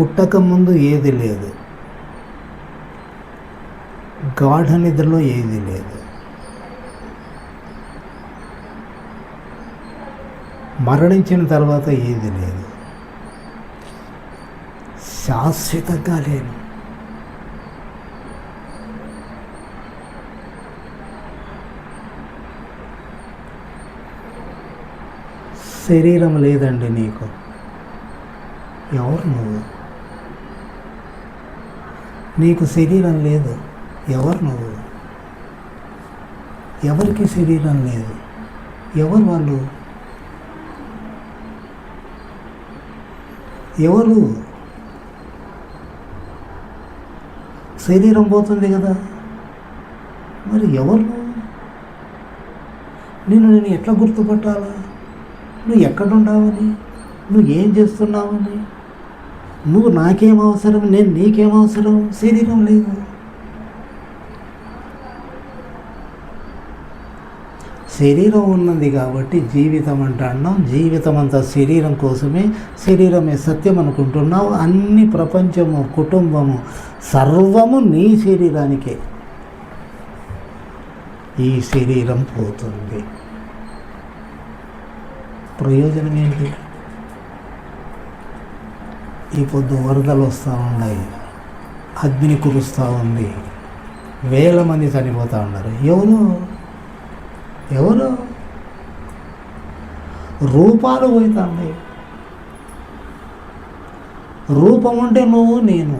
పుట్టక ముందు ఏది లేదు. గాఢ నిద్రలో ఏది లేదు. మరణించిన తర్వాత ఏది లేదు. శాశ్వతంగా లేను శరీరం లేదండి నీకు. ఎవరు నువ్వు? నీకు శరీరం లేదు. ఎవరు నువ్వు? ఎవరికి శరీరం లేదు? ఎవరు వాళ్ళు? ఎవరు? శరీరం పోతుంది కదా. మరి ఎవరు? నేను నేను ఎట్లా గుర్తుపట్టాలా? నువ్వు ఎక్కడున్నావని నువ్వు ఏం చేస్తున్నావని? నువ్వు నాకేం అవసరం నేను నీకేం అవసరం? శరీరం లేదు. శరీరం ఉన్నది కాబట్టి జీవితం అంటే అన్నాం. జీవితం అంతా శరీరం కోసమే శరీరమే సత్యం అనుకుంటున్నావు. అన్ని ప్రపంచము కుటుంబము సర్వము నీ శరీరానికే. ఈ శరీరం పోతుంది. ప్రయోజనం ఏంటి? ఈ పొద్దు వరదలు వస్తూ ఉన్నాయి. అగ్ని కురుస్తూ ఉంది. వేల మంది చనిపోతూ ఉన్నారు. ఎవరు? ఎవరు? రూపాలు పోతున్నాయి రూపం ఉంటే నువ్వు నేను.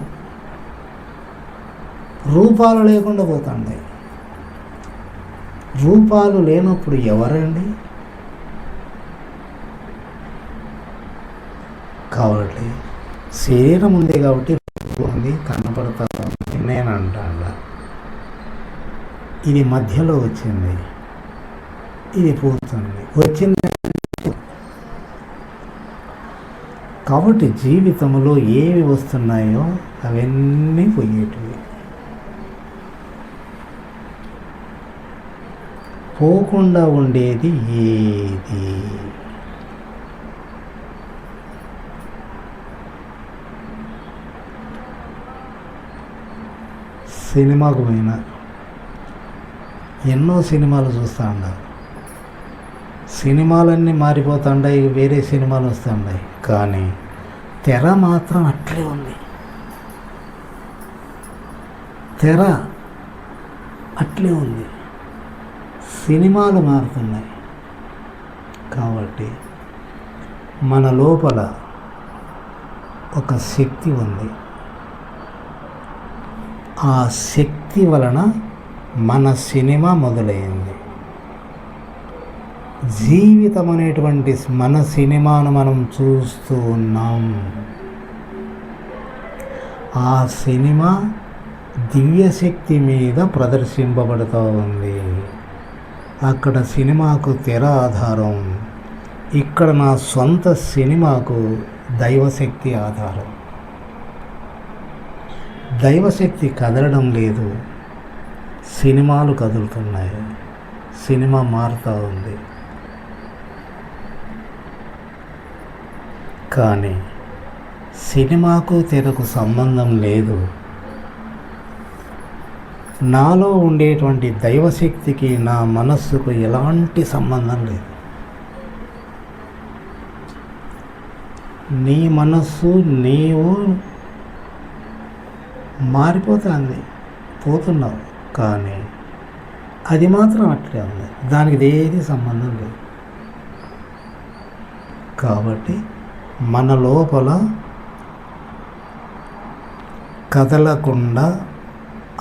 రూపాలు లేకుండా పోతున్నాయి రూపాలు లేనప్పుడు ఎవరండి? కాబట్టి శరీరం ఉంది కాబట్టి ఉంది కనపడతా ఉంది నేను అంటాను ఇది మధ్యలో వచ్చింది. ఇది పోతుంది. వచ్చింది కాబట్టి జీవితంలో ఏవి వస్తున్నాయో అవన్నీ పోయేటివి. పోకుండా ఉండేది ఏది? సినిమాకు పోయిన ఎన్నో సినిమాలు చూస్తూ ఉన్నారు సినిమాలన్నీ మారిపోతుండయి వేరే సినిమాలు వస్తుండయి. కానీ తెర మాత్రం అట్లే ఉంది. తెర అట్లే ఉంది. సినిమాలు మారుతున్నాయి. కాబట్టి మన లోపల ఒక శక్తి ఉంది. ఆ శక్తి వలన మన సినిమా మొదలైంది. జీవితం అనేటువంటి మన సినిమాను మనం చూస్తూ ఉన్నాం. ఆ సినిమా దివ్యశక్తి మీద ప్రదర్శింపబడుతూ ఉంది అక్కడ సినిమాకు తెర ఆధారం ఇక్కడ నా సొంత సినిమాకు దైవశక్తి ఆధారం. దైవశక్తి కదలడం లేదు. సినిమాలు కదులుతున్నాయి. సినిమా మారుతూ ఉంది. కానీ సినిమాకు తెరకు సంబంధం లేదు. నాలో ఉండేటువంటి దైవశక్తికి నా మనస్సుకు ఎలాంటి సంబంధం లేదు. నీ మనస్సు నీవు మారిపోతుంది పోతున్నావు. కానీ అది మాత్రం అట్లే ఉంది. దానికి ఏది సంబంధం లేదు. కాబట్టి మన లోపల కదలకుండా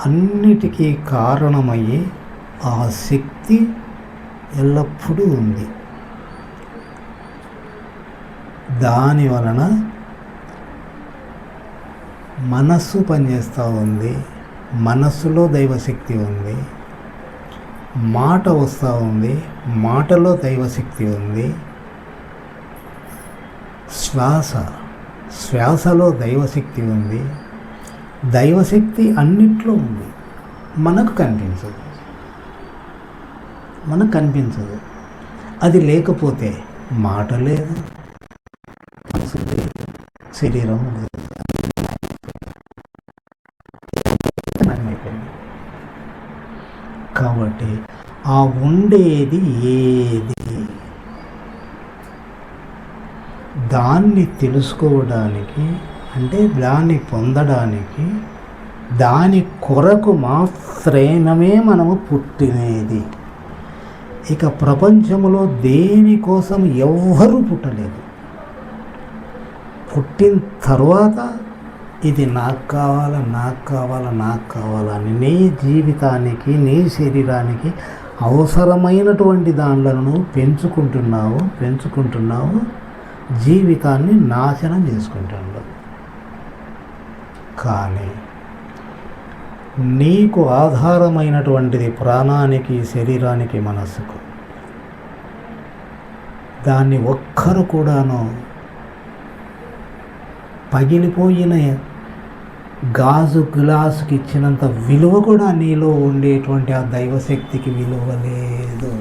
అన్నిటికీ కారణమయ్యే ఆ శక్తి ఎల్లప్పుడూ ఉంది. దాని వలన మనస్సు పనిచేస్తూ ఉంది మనస్సులో దైవశక్తి ఉంది మాట వస్తూ ఉంది మాటలో దైవశక్తి ఉంది. శ్వాస శ్వాసలో దైవశక్తి ఉంది. దైవశక్తి అన్నిట్లో ఉంది. మనకు కనిపించదు. మనకు కనిపించదు. అది లేకపోతే మాట లేదు శరీరం లేదు. ఉంటుంది కాబట్టి ఆ ఉండేది ఏది? దాన్ని తెలుసుకోవడానికి అంటే దాన్ని పొందడానికి దాని కొరకు మాత్రమే మనము పుట్టినది. ఇక ప్రపంచంలో దేనికోసం ఎవ్వరూ పుట్టలేదు. పుట్టిన తర్వాత ఇది నాకు కావాలా నాకు కావాలా నాకు కావాలని నీ జీవితానికి నీ శరీరానికి అవసరమైనటువంటి దానిలను పెంచుకుంటున్నావు పెంచుకుంటున్నావు జీవితాన్ని నాశనం చేసుకుంటున్నావు. కానీ నీకు ఆధారమైనటువంటిది ప్రాణానికి శరీరానికి మనస్సుకు దాన్ని ఒక్కరు కూడాను పగిలిపోయిన గాజు గ్లాసుకి ఇచ్చినంత విలువ కూడా నీలో ఉండేటువంటి ఆ దైవశక్తికి విలువ లేదు.